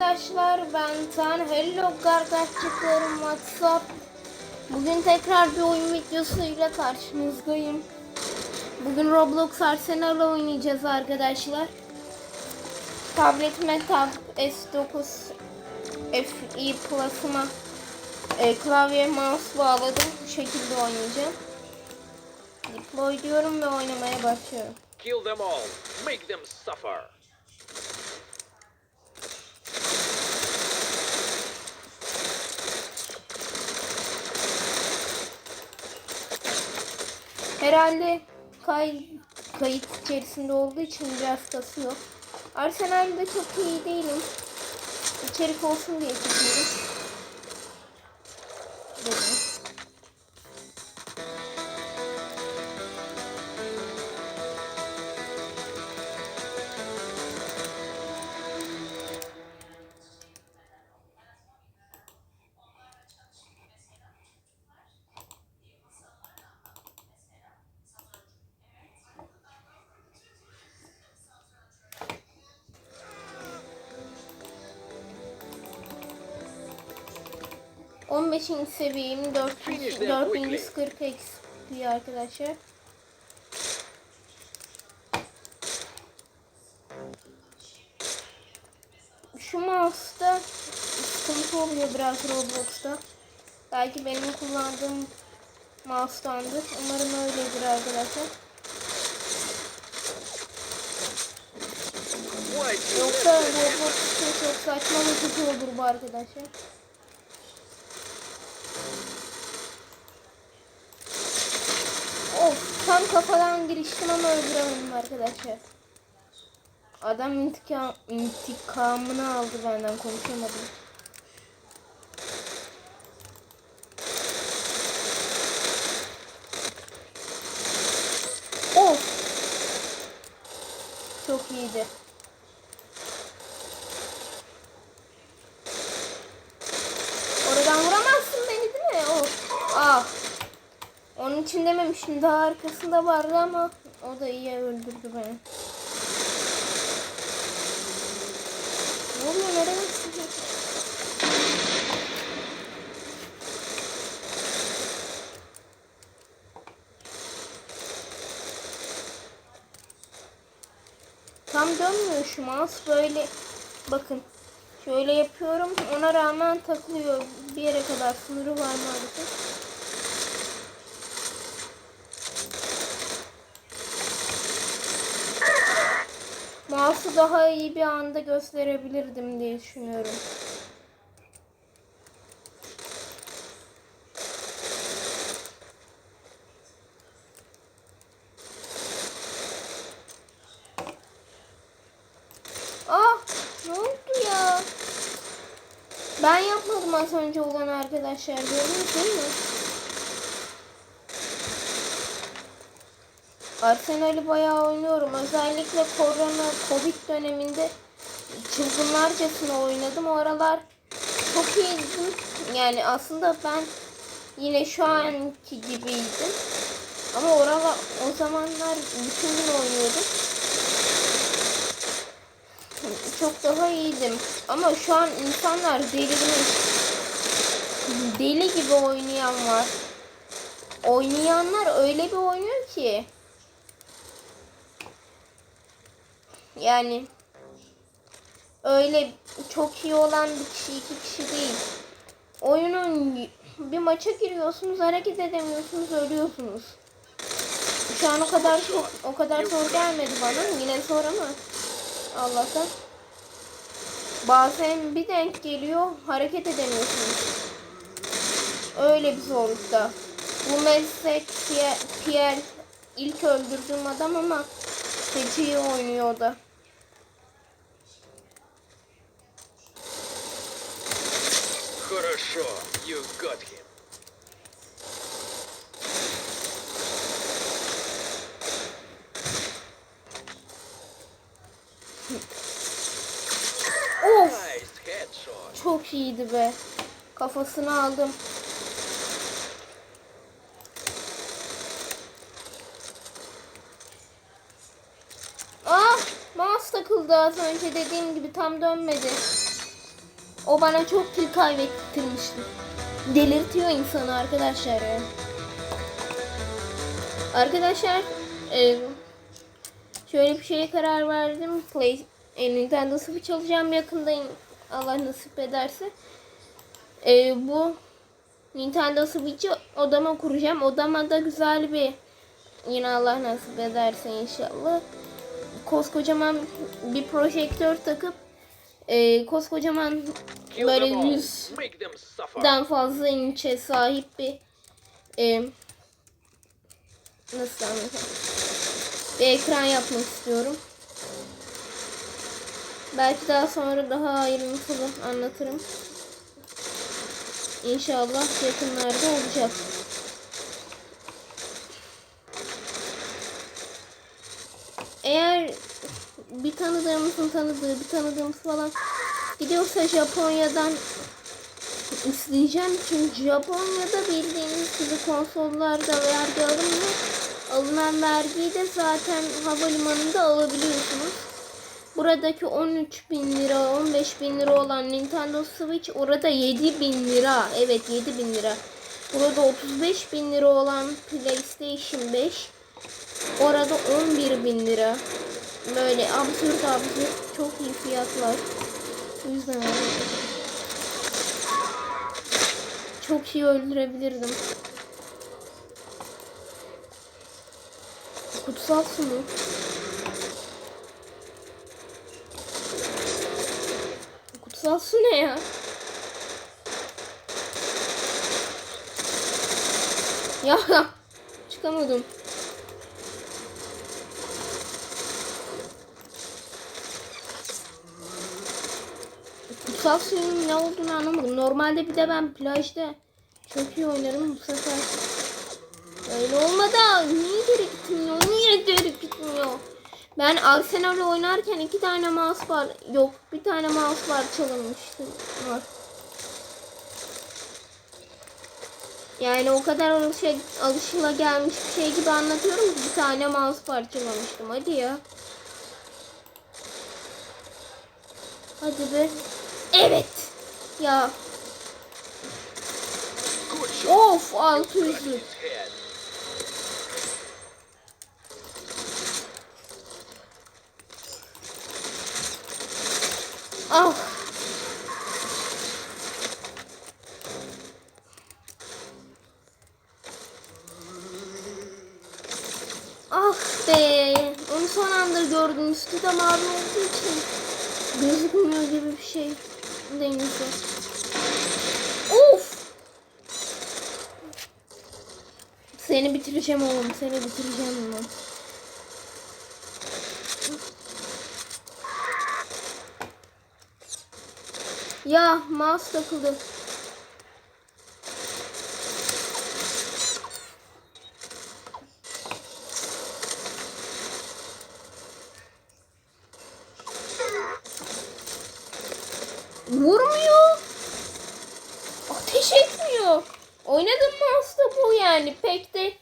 Arkadaşlar ben Tan. Hello kardeşliklerim WhatsApp. Bugün tekrar bir oyun videosuyla karşınızdayım. Bugün Roblox Arsenal oynayacağız arkadaşlar. Tabletime Tab S9 Fi Plus'ıma e, klavye mouse bağladım. Bu şekilde oynayacağım. Deploy diyorum ve oynamaya başlıyorum. Kill them all. Make them suffer. Herhalde kay kayıt içerisinde olduğu için biraz kasıyor. Arsenal'de çok iyi değilim. İçerik olsun diye çekiyorum. 15. seviyeyim. 400, 440 XP arkadaşlar. Şu mouse'da sıkıntı oluyor biraz Roblox'ta. Belki benim kullandığım mouse'tandır. Umarım öyledir arkadaşlar. Yoksa Roblox'ta çok saçma bir olur bu arkadaşlar. Of tam kafadan giriştim ama öldüremedim arkadaşlar. Adam intikam, intikamını aldı benden konuşamadım. Of. Çok iyiydi. Oradan vuramazsın beni değil mi? Of. Ah. Onun için dememişim. Daha arkasında vardı ama o da iyi öldürdü beni. Ne oluyor? Nereye gidiyor? Tam dönmüyor şu mouse böyle. Bakın. Şöyle yapıyorum. Ona rağmen takılıyor. Bir yere kadar sınırı var maalesef. Mouse'u daha iyi bir anda gösterebilirdim diye düşünüyorum. Ah ne oldu ya? Ben yapmadım az önce olan arkadaşlar gördünüz değil mi? Arsenal'i bayağı oynuyorum. Özellikle korona, covid döneminde çılgınlarcasına oynadım. O aralar çok iyiydim. Yani aslında ben yine şu anki gibiydim. Ama oralar, o zamanlar bütün gün oynuyordum. Çok daha iyiydim. Ama şu an insanlar delirmiş. Deli gibi oynayan var. Oynayanlar öyle bir oynuyor ki. Yani öyle çok iyi olan bir kişi iki kişi değil. Oyunun bir maça giriyorsunuz hareket edemiyorsunuz ölüyorsunuz. Şu an o kadar çok o kadar zor gelmedi bana yine zor ama Allah'tan. Bazen bir denk geliyor hareket edemiyorsunuz. Öyle bir zorlukta. Bu meslek Pierre, Pierre ilk öldürdüğüm adam ama feci oynuyor da. sure you got him. Of! Çok iyiydi be. Kafasını aldım. Ah! Mouse takıldı az önce dediğim gibi tam dönmedi. O bana çok kill kaybettirmişti. Delirtiyor insanı arkadaşlar ya. Arkadaşlar e, şöyle bir şeye karar verdim. Play e, Nintendo Switch alacağım yakında Allah nasip ederse. E, bu Nintendo Switch'i odama kuracağım. Odama da güzel bir yine Allah nasip ederse inşallah koskocaman bir projektör takıp e, koskocaman böyle yüzden fazla inçe sahip bir e, nasıl anlatayım bir ekran yapmak istiyorum. Belki daha sonra daha ayrıntılı anlatırım. İnşallah yakınlarda olacak. Eğer bir tanıdığımızın tanıdığı bir tanıdığımız falan gidiyorsa Japonya'dan isteyeceğim çünkü Japonya'da bildiğiniz gibi konsollarda vergi alınmıyor. Alınan vergiyi de zaten havalimanında alabiliyorsunuz. Buradaki 13 bin lira, 15 bin lira olan Nintendo Switch orada 7 bin lira. Evet 7 bin lira. Burada 35 bin lira olan PlayStation 5 orada 11 bin lira. Böyle absürt absürt çok iyi fiyatlar. Yüzden çok şey öldürebilirdim. Kutsal su mu? Kutsal su ne ya? Ya çıkamadım. Kutsal suyun ne olduğunu anlamadım. Normalde bir de ben plajda çok iyi oynarım bu sefer. Öyle olmadı. Niye geri gitmiyor? Niye geri gitmiyor? Ben Arsenal oynarken iki tane mouse var. Yok bir tane mouse var çalınmıştı. Var. Yani o kadar alışa, alışıla gelmiş bir şey gibi anlatıyorum ki bir tane mouse parçalamıştım. Hadi ya. Hadi be. Evet. Ya. Of Crack 600'lük. his head. Ah. Ah be. Onu son anda gördüm. Üstü de mavi olduğu için gözükmüyor gibi bir şey denizde. Of. Seni bitireceğim oğlum. Seni bitireceğim oğlum. Ya mouse takıldı. Vurmuyor. Ateş etmiyor. Oynadığım mouse da bu yani. Pek de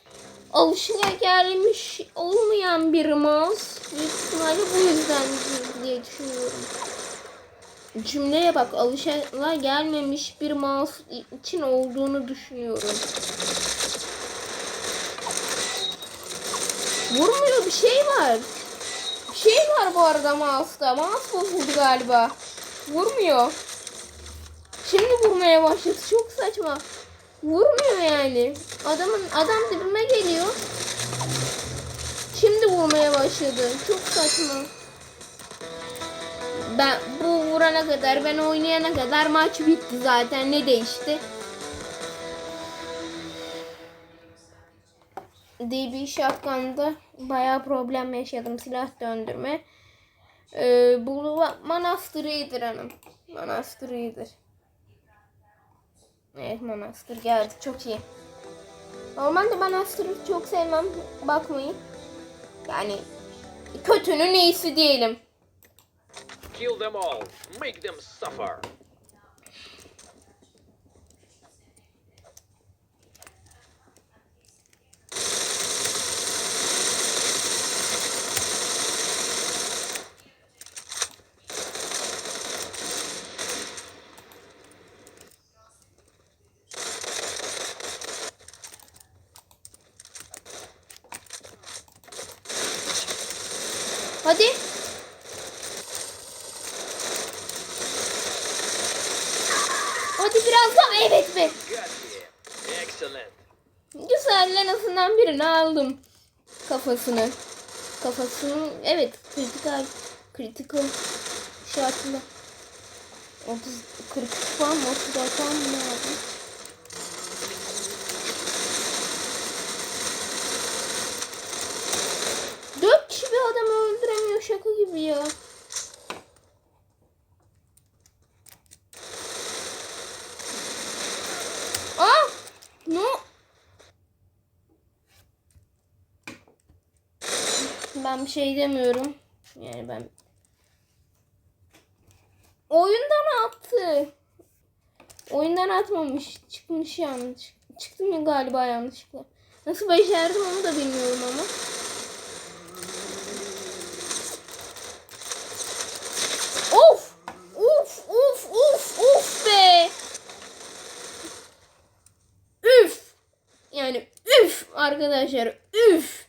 alışıla gelmiş olmayan bir mouse. Büyük ihtimalle bu yüzden diye düşünüyorum. Cümleye bak alışıla gelmemiş bir mouse için olduğunu düşünüyorum. Vurmuyor bir şey var. Bir şey var bu arada mouse'da. Mouse bozuldu galiba. Vurmuyor. Şimdi vurmaya başladı. Çok saçma. Vurmuyor yani. Adamın adam dibime geliyor. Şimdi vurmaya başladı. Çok saçma. Ben bu vurana kadar, ben oynayana kadar maç bitti zaten. Ne değişti? DB Shotgun'da bayağı problem yaşadım silah döndürme. Ee, bu Manastır iyidir hanım. Manastır iyidir. Evet Manastır geldi çok iyi. Normalde Manastır'ı çok sevmem. Bakmayın. Yani kötünün iyisi diyelim. Kill them all. Make them suffer. Hadi. Hadi biraz daha. Evet be. Güzel en azından birini aldım. Kafasını. Kafasının evet kritikal kritikal şartında 30 40 puan mı 34 puan mı aldım? Dört kişi bir adamı öldüremiyor ya. Aa! Ne? Ben bir şey demiyorum. Yani ben oyundan attı. Oyundan atmamış. Çıkmış yanlış. Çıktı mı galiba yanlışlıkla. Nasıl başardım onu da bilmiyorum ama. Of! Uf! Uf! Uf! Uf be! Üf! Yani üf arkadaşlar üf!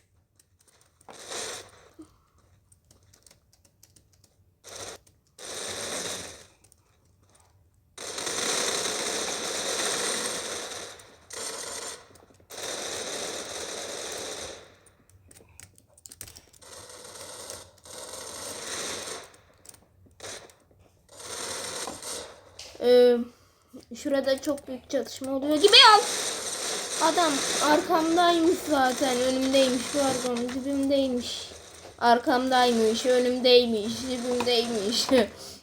Ee, şurada çok büyük çatışma oluyor gibi al. Adam arkamdaymış zaten önümdeymiş pardon dibimdeymiş. Arkamdaymış önümdeymiş dibimdeymiş.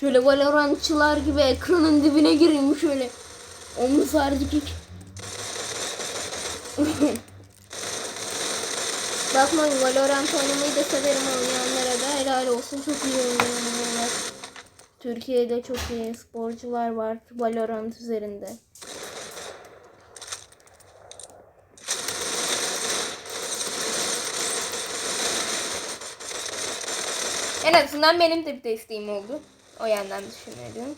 Şöyle Valorantçılar gibi ekranın dibine gireyim şöyle. Omuz harcık Bakmayın Valorant oynamayı da severim oynayanlara da helal olsun çok iyi oynuyorlar. Türkiye'de çok iyi sporcular var Valorant üzerinde. En azından benim de bir desteğim oldu. O yandan düşünüyorum.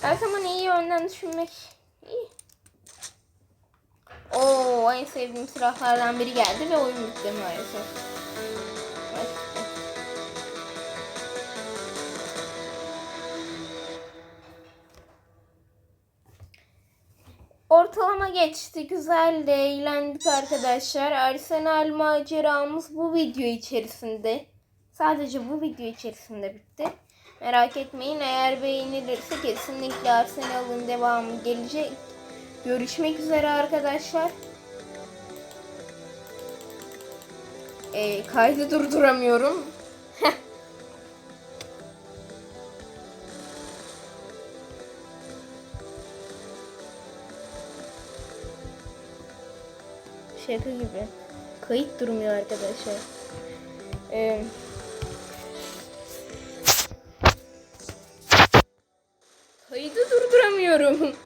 Her zaman iyi yönden düşünmek iyi. Oo, en sevdiğim silahlardan biri geldi ve oyun bitti maalesef. Ortalama geçti. Güzel de eğlendik arkadaşlar. Arsenal maceramız bu video içerisinde. Sadece bu video içerisinde bitti. Merak etmeyin eğer beğenilirse kesinlikle Arsenal'ın devamı gelecek. Görüşmek üzere arkadaşlar. Ee, kaydı durduramıyorum. Şaka gibi. Kayıt durmuyor arkadaşlar. Ee, kaydı durduramıyorum.